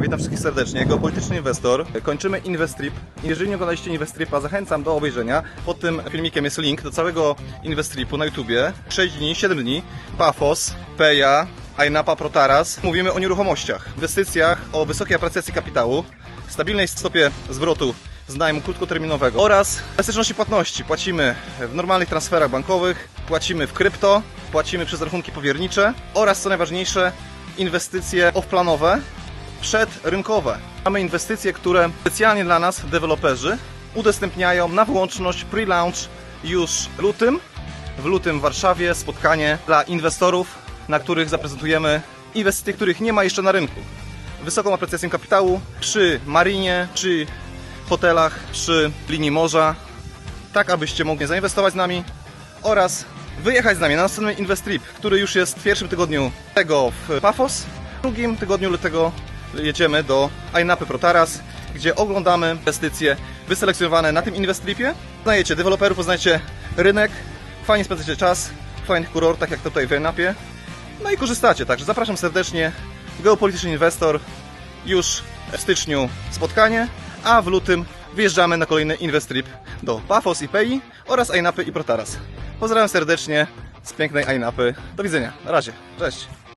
Witam wszystkich serdecznie. Geopolityczny inwestor. Kończymy Investrip. Jeżeli nie oglądaliście Investripa, zachęcam do obejrzenia. Pod tym filmikiem jest link do całego Investripu na YouTubie. 6 dni, 7 dni. Pafos, Peja, Ainapa Protaras. Mówimy o nieruchomościach, inwestycjach, o wysokiej aprecjacji kapitału, stabilnej stopie zwrotu z najmu krótkoterminowego oraz elastyczności płatności. Płacimy w normalnych transferach bankowych, płacimy w krypto, płacimy przez rachunki powiernicze oraz co najważniejsze inwestycje off-planowe przedrynkowe. Mamy inwestycje, które specjalnie dla nas deweloperzy udostępniają na wyłączność pre-launch już w lutym. W lutym w Warszawie spotkanie dla inwestorów, na których zaprezentujemy inwestycje, których nie ma jeszcze na rynku. Wysoką aprecjację kapitału przy marinie, przy hotelach, przy linii morza, tak abyście mogli zainwestować z nami oraz wyjechać z nami na następny Investrip, który już jest w pierwszym tygodniu tego w Pafos, w drugim tygodniu lutego jedziemy do Ainapy Protaras, gdzie oglądamy inwestycje wyselekcjonowane na tym Investripie. Poznajecie deweloperów, poznajecie rynek, fajnie spędzacie czas w fajnych kurortach jak tutaj w Ainapie. No i korzystacie, także zapraszam serdecznie. Geopolityczny inwestor już w styczniu spotkanie, a w lutym wyjeżdżamy na kolejny Investrip do Pafos i Pei oraz Ainapy i Protaras. Pozdrawiam serdecznie z pięknej Ainapy. Do widzenia. Na razie. Cześć.